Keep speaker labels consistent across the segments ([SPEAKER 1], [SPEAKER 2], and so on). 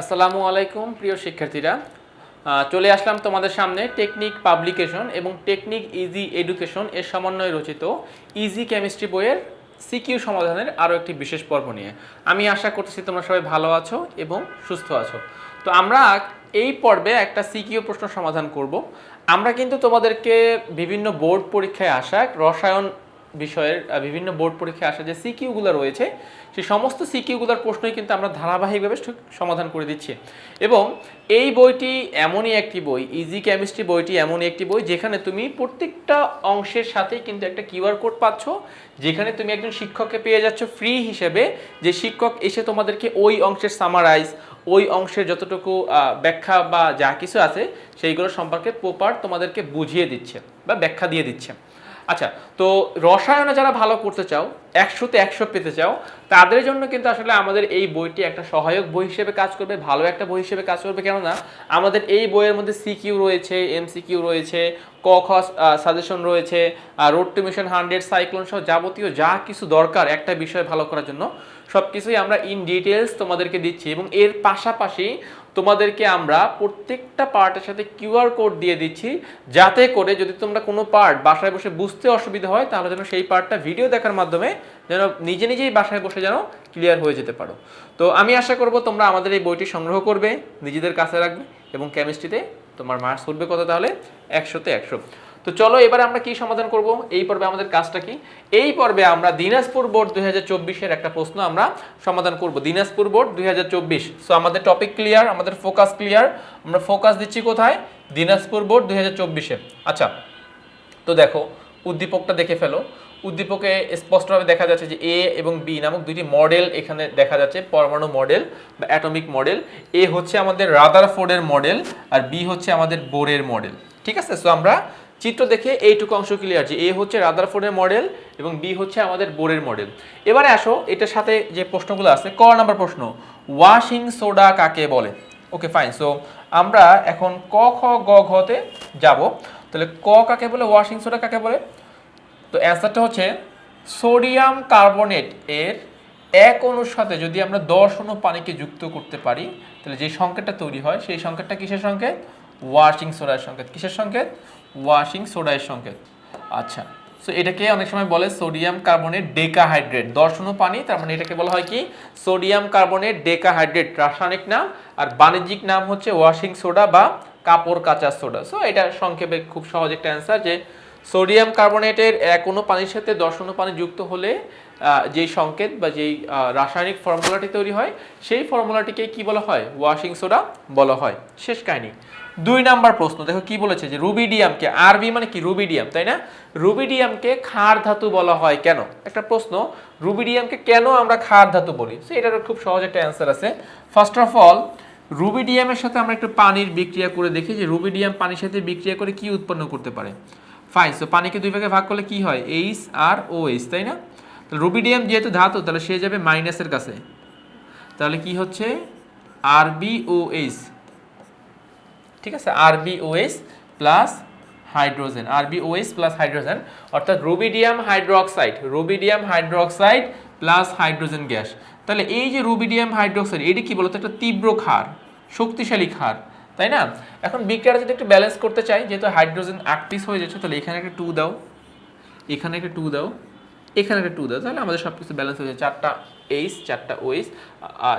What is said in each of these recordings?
[SPEAKER 1] আসসালামু আলাইকুম, প্রিয় শিক্ষার্থীরা। চলে আসলাম তোমাদের সামনে টেকনিক পাবলিকেশন এবং টেকনিক ইজি এডুকেশন এর সমন্বয়ে রচিত ইজি কেমিস্ট্রি বইয়ের সিকিউ সমাধানের আরও একটি বিশেষ পর্ব নিয়ে। আমি আশা করতেছি তোমরা সবাই ভালো আছো এবং সুস্থ আছো। তো আমরা এই পর্বে একটা সিকিউ প্রশ্ন সমাধান করব। আমরা কিন্তু তোমাদেরকে বিভিন্ন বোর্ড পরীক্ষায় আসা রসায়ন বিষয়ের বিভিন্ন বোর্ড পরীক্ষায় আসা যে সিকিউগুলো রয়েছে, সেই সমস্ত সিকিউগুলোর প্রশ্নই কিন্তু আমরা ধারাবাহিকভাবে সমাধান করে দিচ্ছি। এবং এই বইটি এমনই একটি বই ইজি কেমিস্ট্রি বইটি এমনই একটি বই, যেখানে তুমি প্রত্যেকটা অংশের সাথেই কিন্তু একটা কিউআর কোড পাচ্ছ, যেখানে তুমি একজন শিক্ষককে পেয়ে যাচ্ছ ফ্রি হিসেবে, যে শিক্ষক এসে তোমাদেরকে ওই অংশের সামারাইজ ওই অংশের যতটুকু ব্যাখ্যা বা যা কিছু আছে, সেইগুলো সম্পর্কে প্রপার তোমাদেরকে বুঝিয়ে দিচ্ছে বা ব্যাখ্যা দিয়ে দিচ্ছে। আচ্ছা তো রসায়নে যারা ভালো করতে চাও, একশোতে একশো পেতে চাও, তাদের জন্য কিন্তু আসলে আমাদের এই বইটি একটা সহায়ক বই হিসেবে কাজ করবে, ভালো একটা বই হিসেবে কাজ করবে, কেননা আমাদের এই বইয়ের মধ্যে সিকিউ রয়েছে এমসিকিউ রয়েছে, ক খ সাজেশন রয়েছে road to mission hundred cyclone সহ যাবতীয় যা কিছু দরকার একটা বিষয় ভালো করার জন্য সব কিছুই আমরা ইন ডিটেলস তোমাদেরকে দিচ্ছি এবং এর পাশাপাশি তোমাদেরকে আমরা প্রত্যেকটা পার্টের সাথে কিউআর কোড দিয়ে দিচ্ছি, যাতে করে যদি তোমরা কোনো পার্ট বাসায় বসে বুঝতে অসুবিধা হয়, তাহলে যেন সেই পার্টটা ভিডিও দেখার মাধ্যমে যেন নিজে নিজেই বাসায় বসে যেন ক্লিয়ার হয়ে যেতে পারো। তো আমি আশা করব তোমরা আমাদের এই বইটি সংগ্রহ করবে, নিজেদের কাছে রাখবে এবং কেমিস্ট্রিতে তোমার মার্কস উঠবে কত তাহলে? একশোতে একশো। তো চলো এবারে আমরা কি সমাধান করব? এই পর্বে আমাদের কাজটা কি? এই পর্বে আমরা দিনাজপুর বোর্ড দুই হাজার একটা প্রশ্ন আমরা সমাধান করব। দিনাজপুর বোর্ড দুই হাজার চব্বিশ। সো আমাদের টপিক ক্লিয়ার আমাদের ফোকাস ক্লিয়ার আমরা ফোকাস দিচ্ছি কোথায়? দিনাজপুর বোর্ড দুই আচ্ছা তো দেখো, উদ্দীপকটা দেখে ফেলো। উদ্দীপকে স্পষ্টভাবে দেখা যাচ্ছে যে এ এবং বি নামক দুইটি মডেল এখানে দেখা যাচ্ছে, পরমাণু মডেল বা অ্যাটমিক মডেল এ হচ্ছে আমাদের রাদার ফোর্ডের মডেল আর বি হচ্ছে আমাদের বোরের মডেল ঠিক আছে? সো আমরা চিত্র দেখে এইটুকু অংশ ক্লিয়ার যে এ হচ্ছে রাদারফোর্ডের মডেল এবং বি হচ্ছে আমাদের বোরের মডেল এবারে আসো, এটার সাথে যে প্রশ্নগুলো আছে, ক নাম্বার প্রশ্ন? ওয়াশিং সোডা কাকে বলে? ওকে ফাইন সো আমরা এখন ক, খ, গ ঘতে যাব। তাহলে ক কাকে বলে ওয়াশিং সোডা কাকে বলে? তো অ্যান্সারটা হচ্ছে সোডিয়াম কার্বনেট এর এক অণুর সাথে যদি আমরা দশ অণু পানিকে যুক্ত করতে পারি, তাহলে যে সংকেতটা তৈরি হয়, সেই সংকেতটা কিসের সংকেত? ওয়াশিং সোডার সংকেত। কিসের সংকেত? ওয়াশিং সোডার সংকেত। আচ্ছা সো এটাকে অনেক সময় বলে সোডিয়াম কার্বনেট ডেকাহাইড্রেট। অণু পানি, তার মানে এটাকে বলা হয় কি? সোডিয়াম কার্বনেট ডেকাহাইড্রেট, রাসায়নিক নাম, আর বাণিজ্যিক নাম হচ্ছে ওয়াশিং সোডা বা কাপড় কাঁচা সোডা। সো এটা সংক্ষেপে খুব সহজ একটা অ্যান্সার যে সোডিয়াম কার্বনেটের কোনো পানির সাথে দর্শন পানি যুক্ত হলে যেই সংকেত বা যেই রাসায়নিক ফর্মুলাটি তৈরি হয়, সেই ফর্মুলাটিকে কি বলা হয়? ওয়াশিং সোডা বলা হয়। শেষ কাহিনী। দুই নাম্বার প্রশ্ন, দেখো কি বলেছে যে রুবিডিয়ামকে আরবি মানে কি? রুবিডিয়াম, তাই না? রুবিডিয়ামকে ক্ষার ধাতু বলা হয় কেন? একটা প্রশ্ন, রুবিডিয়ামকে কেন আমরা ক্ষার ধাতু বলি? সো এটার খুব সহজ একটা অ্যান্সার আছে। ফার্স্ট অফ অল রুবিডিয়ামের সাথে আমরা একটু পানির বিক্রিয়া করে দেখি যে রুবিডিয়াম পানির সাথে বিক্রিয়া করে কি উৎপন্ন করতে পারে। ফাইন সো পানিকে দুই ভাগে ভাগ করলে কি হয়? এইচ আর ও এইচ তাই না? রুবিডিয়াম যেহেতু ধাতু, তাহলে সে যাবে মাইনাসের কাছে। তাহলে কি হচ্ছে? আর বি ও এইচ ঠিক আছে? R B O H plus hydrogen R B O H plus hydrogen অর্থাৎ rubidium hydroxide rubidium hydroxide plus hydrogen gas তাহলে এই যে রুবিডিয়াম হাইড্রোক্সাইড এটি কি বলতো? একটা তীব্র ক্ষার, শক্তিশালী ক্ষার, তাই না? এখন বিক্রিয়াটা যদি একটু ব্যালেন্স করতে চাই যেহেতু হাইড্রোজেন পিস হয়ে যাচ্ছে, তাহলে এখানে একটা টু দাও, এখানে একটা টু দাও, এখানে একটা টু দাও, তাহলে আমাদের সব কিছু ব্যালেন্স হয়ে যায় চারটা এইচ চারটা ওইচ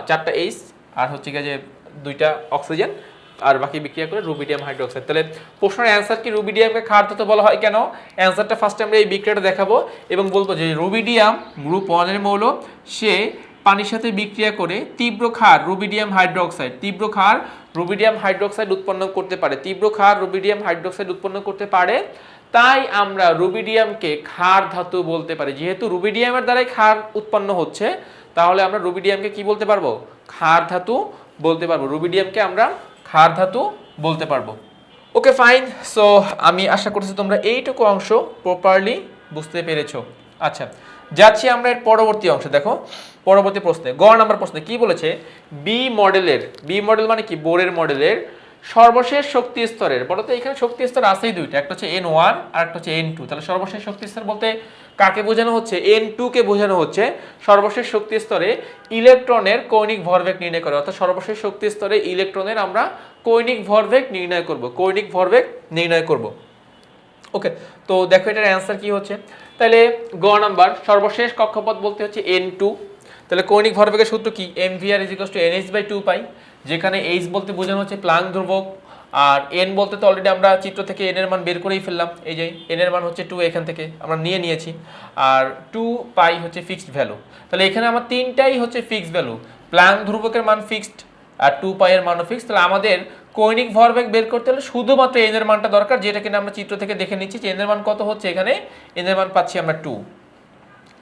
[SPEAKER 1] চারটা এইচ আর হচ্ছে গিয়ে যে দুইটা অক্সিজেন আর বাকি বিক্রিয়া করে রুবিডিয়াম হাইড্রোক্সাইড তাহলে প্রশ্নের অ্যান্সার কি? রুবিডিয়ামকে ক্ষার ধাতু বলা হয় কেন? অ্যান্সারটা ফার্স্টে আমরা এই বিক্রিয়াটা দেখাবো এবং বলব যে রুবিডিয়াম গ্রুপ ওয়ানের মৌল, সে পানির সাথে বিক্রিয়া করে তীব্র ক্ষার রুবিডিয়াম হাইড্রোক্সাইড তীব্র ক্ষার রুবিডিয়াম হাইড্রোক্সাইড উৎপন্ন করতে পারে। তীব্র ক্ষার রুবিডিয়াম হাইড্রোক্সাইড উৎপন্ন করতে পারে। তাই আমরা রুবিডিয়ামকে ক্ষার ধাতু বলতে পারি। যেহেতু রুবিডিয়ামের দ্বারাই ক্ষার উৎপন্ন হচ্ছে, তাহলে আমরা রুবিডিয়ামকে কি বলতে পারব? ক্ষার ধাতু বলতে পারব। রুবিডিয়ামকে আমরা ক্ষার ধাতু বলতে পারব। ওকে ফাইন সো আমি আশা করছি তোমরা এইটুকু অংশ প্রপারলি বুঝতে পেরেছ। আচ্ছা যাচ্ছি আমরা এর পরবর্তী অংশে। দেখো, পরবর্তী প্রশ্নে, গ নাম্বার প্রশ্নে কি বলেছে? বি মডেলের বি মডেল মানে কি? বোরের মডেলের সর্বশেষ শক্তি স্তরের। বলতে এখানে শক্তি স্তর আছেই দুইটা, একটা হচ্ছে এন ওয়ান আর একটা হচ্ছে এন টু তাহলে সর্বশেষ শক্তি স্তর বলতে কাকে বোঝানো হচ্ছে? এন কে বোঝানো হচ্ছে। সর্বশেষ শক্তি স্তরে ইলেকট্রনের কৈনিক ভরবেগ নির্ণয় করে। অর্থাৎ সর্বশেষ শক্তি স্তরে ইলেকট্রনের আমরা কৈনিক ভরবেগ নির্ণয় করব। কৈনিক ভরবেগ নির্ণয় করব। ওকে তো দেখো এটার অ্যান্সার কি হচ্ছে? তাহলে গ নাম্বার, সর্বশেষ কক্ষপথ বলতে হচ্ছে এন টু তাহলে কৌণিক ভরবেগের সূত্র কি? M V R is two N H by two pi যেখানে এইচ বলতে বোঝানো হচ্ছে প্লাং ধ্রুবক। আর এন বলতে তো অলরেডি আমরা চিত্র থেকে এন এর মান বের করেই ফেললাম। এই যে এন এর মান হচ্ছে টু এখান থেকে আমরা নিয়ে নিয়েছি। আর টু পাই হচ্ছে ফিক্সড ভ্যালু তাহলে এখানে আমার তিনটাই হচ্ছে ফিক্সড ভ্যালু প্লাং ধ্রুবকের মান ফিক্সড আর টু পাইয়ের মানও ফিক্সড তাহলে আমাদের কৌণিক ভরবেগ বের করতে হলে শুধুমাত্র এন এর মানটা দরকার, যেটা কিনা আমরা চিত্র থেকে দেখে নিচ্ছি যে এন এর মান কত হচ্ছে এখানে? এন এর মান পাচ্ছি আমরা টু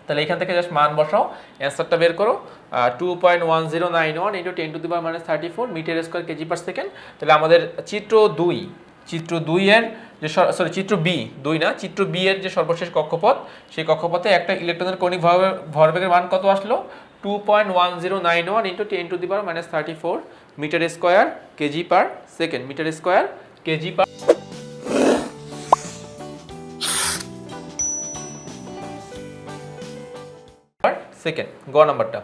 [SPEAKER 1] তাহলে এখান থেকে জাস্ট মান বসাও অ্যান্সারটা বের করো two point one zero nine one into ten to the power minus thirty four metre square K G per second তাহলে আমাদের চিত্র দুই চিত্র দুই এর যে সরি চিত্র বি দুই না, চিত্র বি এর যে সর্বশেষ কক্ষপথ, সেই কক্ষপথে একটা ইলেকট্রনের কৌণিক ভর- ভরবেগের মান কত আসলো? Two point one zero nine one into ten to the power minus thirty four metre square K G per second metre square K G per second গ নাম্বারটা।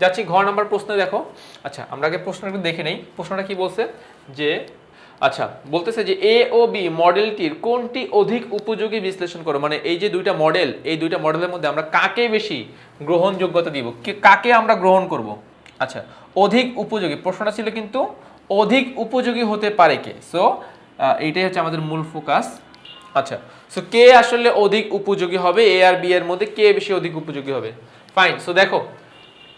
[SPEAKER 1] যাচ্ছি ঘ নাম্বার প্রশ্ন দেখো। আচ্ছা আমরা আগে প্রশ্ন একটু দেখে নেই। প্রশ্নটা কি বলছে? যে আচ্ছা বলতেছে যে এ ও বি মডেলটির কোনটি অধিক উপযোগী বিশ্লেষণ করো? মানে এই যে দুইটা মডেল এই দুইটা মডেলের মধ্যে আমরা কাকে বেশি গ্রহণযোগ্যতা দিব? কাকে আমরা গ্রহণ করব? আচ্ছা অধিক উপযোগী। প্রশ্নটা ছিল কিন্তু, অধিক উপযোগী হতে পারে কে? সো এইটাই হচ্ছে আমাদের মূল ফোকাস। আচ্ছা সো কে আসলে অধিক উপযোগী হবে? এ আর বি এর মধ্যে কে বেশি অধিক উপযোগী হবে? ফাইন সো দেখো,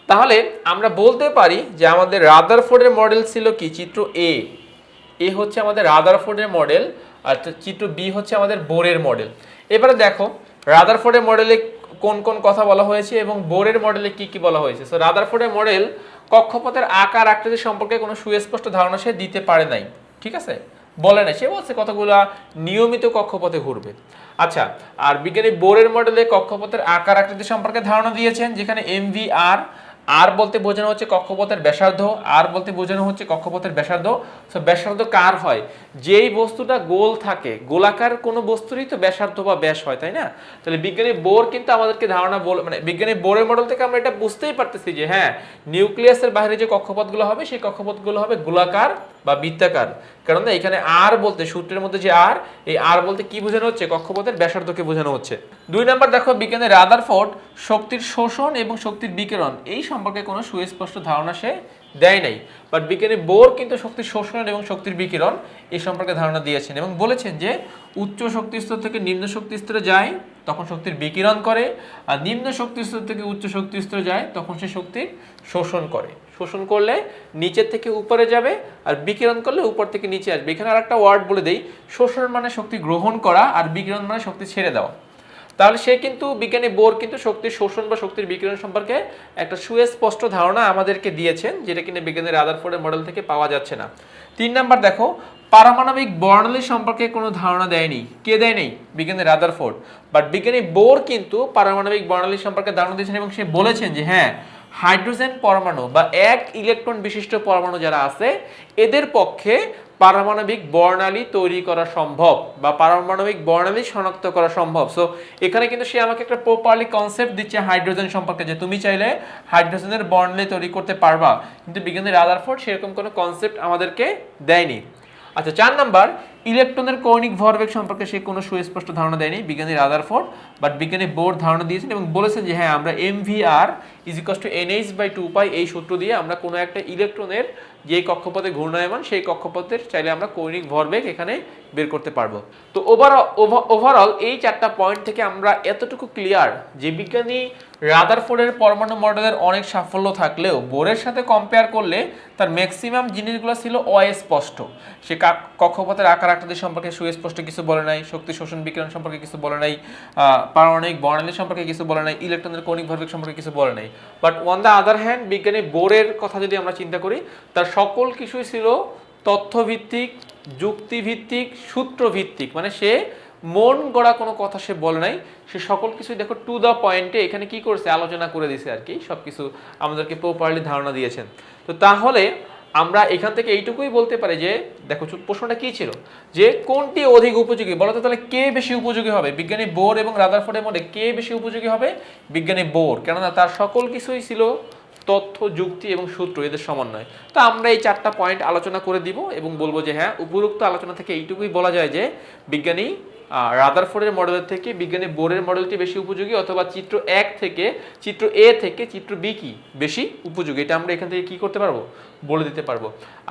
[SPEAKER 1] তাহলে আমরা বলতে পারি যে আমাদের রাদারফোর্ডের মডেল ছিল কি? চিত্র এ এ হচ্ছে আমাদের রাদারফোর্ডের মডেল আর চিত্র বি হচ্ছে আমাদের বোরের মডেল এবারে দেখো রাদারফোর্ডের মডেলে কোন কোন কথা বলা হয়েছে এবং বোরের মডেলে কি কি বলা হয়েছে? সো রাদার রাদারফোর্ডের মডেল কক্ষপথের আকার আকৃতি সম্পর্কে কোনো সুস্পষ্ট ধারণা সে দিতে পারে নাই। ঠিক আছে? বলে না, সে বলছে কতগুলা নিয়মিত কক্ষপথে ঘুরবে। আচ্ছা আর বিজ্ঞানী বোরের মডেলে কক্ষপথের আকার আকৃতি সম্পর্কে ধারণা দিয়েছেন, যেখানে এমভিআর আর আর বলতে বোঝানো হচ্ছে কক্ষপথের ব্যাসার্ধ, আর বলতে বোঝানো হচ্ছে কক্ষপথের ব্যাসার্ধ। সো ব্যাসার্ধ কার হয়? যেই বস্তুটা গোল থাকে, গোলাকার কোনো বস্তুরই তো ব্যাসার্ধ বা ব্যাস হয়, তাই না? তাহলে বিজ্ঞানী বোর কিন্তু আমাদেরকে ধারণা বল মানে বিজ্ঞানী বোরের মডেল থেকে আমরা এটা বুঝতেই পারতেছি যে হ্যাঁ নিউক্লিয়াসের বাইরে যে কক্ষপথগুলো হবে, সেই কক্ষপথগুলো হবে গোলাকার বা বৃত্তাকার। কারণ না এখানে আর বলতে, সূত্রের মধ্যে যে আর এই আর বলতে কি বোঝানো হচ্ছে? কক্ষপথের ব্যাসার্ধকে বোঝানো হচ্ছে। দুই নাম্বার, দেখো, বিজ্ঞানের রাদারফোর্ড শক্তির শোষণ এবং শক্তির বিকিরণ। এই সম্পর্কে কোনো সুস্পষ্ট ধারণা সে দেয় নাই। বাট বিজ্ঞানী বোর কিন্তু শক্তির শোষণ এবং শক্তির বিকিরণ এই সম্পর্কে ধারণা দিয়েছেন এবং বলেছেন যে, উচ্চ শক্তি স্তর থেকে নিম্ন শক্তি স্তরে যায়, তখন শক্তির বিকিরণ করে, আর নিম্ন শক্তি স্তর থেকে উচ্চ শক্তি স্তরে যায়, তখন সে শক্তির শোষণ করে। শোষণ করলে নিচের থেকে উপরে যাবে, আর বিকিরণ করলে উপর থেকে নিচে আসবে। এখানে আর একটা ওয়ার্ড বলে দেই, শোষণ মানে শক্তি গ্রহণ করা, আর বিকিরণ মানে শক্তি ছেড়ে দেওয়া। তাহলে সে কিন্তু বিজ্ঞানী বোর কিন্তু শক্তির শোষণ বা শক্তির বিকিরণ সম্পর্কে একটা সুস্পষ্ট ধারণা আমাদেরকে দিয়েছেন, যেটা কিনা বিজ্ঞানের আদারফোর্ডের মডেল থেকে পাওয়া যাচ্ছে না। তিন নাম্বার দেখো, পারমাণবিক বর্ণালী সম্পর্কে কোনো ধারণা দেয়নি। কে দেয়নি? বিজ্ঞানীর বিজ্ঞানী রাদারফোর্ড। বাট বিজ্ঞানী বোর কিন্তু পারমাণবিক বর্ণালী সম্পর্কে ধারণা দিয়েছেন এবং সে বলেছেন যে হ্যাঁ হাইড্রোজেন পরমাণু বা এক ইলেকট্রন বিশিষ্ট পরমাণু যারা আছে, এদের পক্ষে পারমাণবিক বর্ণালী তৈরি করা সম্ভব বা পারমাণবিক বর্ণালী শনাক্ত করা সম্ভব। সো এখানে কিন্তু সে আমাকে একটা প্রপারলি কনসেপ্ট দিচ্ছে হাইড্রোজেন সম্পর্কে যে তুমি চাইলে হাইড্রোজেনের বর্ণালী তৈরি করতে পারবা। কিন্তু বিজ্ঞানী রাদারফোর্ড সেরকম কোনো কনসেপ্ট আমাদেরকে দেয়নি। আচ্ছা চার নাম্বার ইলেকট্রনের কৌণিক ভরবেগ সম্পর্কে সে কোনো সুস্পষ্ট ধারণা দেয়নি। বিজ্ঞানী রাদারফোর্ড বাট বিজ্ঞানী বোর্ড ধারণা দিয়েছেন এবং বলেছেন যে হ্যাঁ আমরা M V R is equals two N H by two pi এই সূত্র দিয়ে আমরা কোনো একটা ইলেকট্রনের যে কক্ষপথে ঘূর্ণায়মান, সেই কক্ষপথের চাইলে আমরা কৌণিক ভরবেগ এখানে বের করতে পারব। তো ওভারঅল ওভারঅল এই চারটা পয়েন্ট থেকে আমরা এতটুকু ক্লিয়ার যে বিজ্ঞানী রাদারফোর্ডের পরমাণু মডেলের অনেক সাফল্য থাকলেও বোরের সাথে কম্পেয়ার করলে তার ম্যাক্সিমাম জিনিসগুলো ছিল অস্পষ্ট। সে কক্ষপথের আকার আকৃতি সম্পর্কে সুস্পষ্ট কিছু বলে নাই, শক্তি শোষণ বিকিরণ সম্পর্কে কিছু বলে নাই পারমাণবিক বর্ণালী সম্পর্কে কিছু বলে নাই ইলেকট্রনের কৌণিক ভরবেগ সম্পর্কে কিছু বলে নাই। But on the other hand বিজ্ঞানী বোরের কথা যদি আমরা চিন্তা করি, তার সকল কিছুই ছিল তথ্যভিত্তিক যুক্তিভিত্তিক, সূত্রভিত্তিক মানে সে মন গড়া কোনো কথা সে বলে নাই। সে সকল কিছুই দেখো টু দ্য পয়েন্টে এখানে কি করছে? আলোচনা করে দিছে আর কি সব কিছু আমাদেরকে প্রপারলি ধারণা দিয়েছেন। তো তাহলে আমরা এখান থেকে এইটুকুই বলতে পারি যে, দেখো প্রশ্নটা কি ছিল? যে কোনটি অধিক উপযোগী? বলো তো তাহলে কে বেশি উপযোগী হবে? বিজ্ঞানী বোর এবং রাদারফোর্ডের মধ্যে কে বেশি উপযোগী হবে? বিজ্ঞানী বোর। কেননা তার সকল কিছুই ছিল তথ্য, যুক্তি এবং সূত্র এদের সমন্বয়। তো আমরা এই চারটা পয়েন্ট আলোচনা করে দিব এবং বলব যে হ্যাঁ উপরোক্ত আলোচনা থেকে এইটুকুই বলা যায় যে, বিজ্ঞানী রাদার রাদারফোর্ডের মডেলের থেকে বিজ্ঞানী বোরের মডেলটি বেশি উপযোগী অথবা চিত্র এক থেকে, চিত্র এ থেকে চিত্র বি কি বেশি উপযোগী? এটা আমরা এখান থেকে কি করতে পারব? বলে দিতে পারব।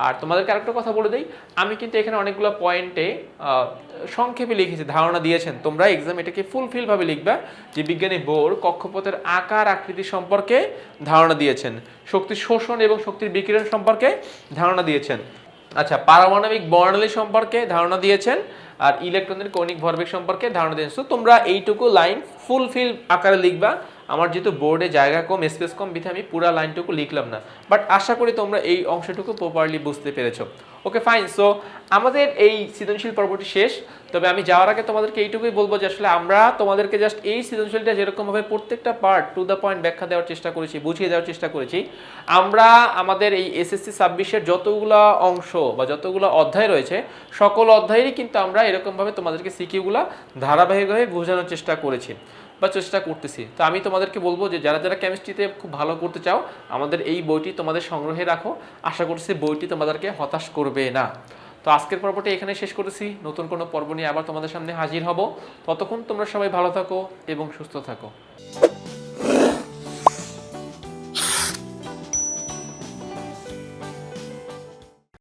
[SPEAKER 1] আর তোমাদেরকে আরেকটা কথা বলে দিই। আমি কিন্তু এখানে অনেকগুলো পয়েন্টে সংক্ষেপে লিখেছে, ধারণা দিয়েছেন, তোমরা এক্সাম এটাকে ফুলফিল ভাবে লিখবা যে বিজ্ঞানী বোর কক্ষপথের আকার আকৃতি সম্পর্কে ধারণা দিয়েছেন, শক্তির শোষণ এবং শক্তির বিকিরণ সম্পর্কে ধারণা দিয়েছেন আচ্ছা পারমাণবিক বর্ণালী সম্পর্কে ধারণা দিয়েছেন, আর ইলেকট্রনের কৌণিক ভরবেগ সম্পর্কে ধারণা দিয়েছেন। তো তোমরা এইটুকু লাইন ফুলফিল আকারে লিখবা আমার যেহেতু বোর্ডে জায়গা কম স্পেস কম বিধে আমি পুরো লাইনটুকু লিখলাম না। বাট আশা করি তোমরা এই অংশটুকু প্রপারলি বুঝতে পেরেছ। ওকে ফাইন সো আমাদের এই সৃজনশীল পর্বটি শেষ। তবে আমি যাওয়ার আগে তোমাদেরকে এইটুকুই বলব যে আসলে আমরা তোমাদেরকে জাস্ট এই সৃজনশীলটা যেরকমভাবে প্রত্যেকটা পার্ট টু দ্য পয়েন্ট ব্যাখ্যা দেওয়ার চেষ্টা করেছি, বুঝিয়ে দেওয়ার চেষ্টা করেছি, আমরা আমাদের এই এসএসসি ছাব্বিশের যতগুলো অংশ বা যতগুলো অধ্যায় রয়েছে, সকল অধ্যায়েরই কিন্তু আমরা এরকমভাবে তোমাদেরকে সিকিউগুলো ধারাবাহিকভাবে বোঝানোর চেষ্টা করেছি। বা চেষ্টা করতেছি। তো আমি তোমাদেরকে বলব যে যারা যারা কেমিস্ট্রিতে খুব ভালো করতে চাও, আমাদের এই বইটি তোমাদের সংগ্রহে রাখো। আশা করছি বইটি তোমাদেরকে হতাশ করবে না। তো আজকের পর্বটি এখানে শেষ করেছি নতুন কোনো পর্ব নিয়ে আবার তোমাদের সামনে হাজির হব। ততক্ষণ তোমরা সবাই ভালো থাকো এবং সুস্থ থাকো।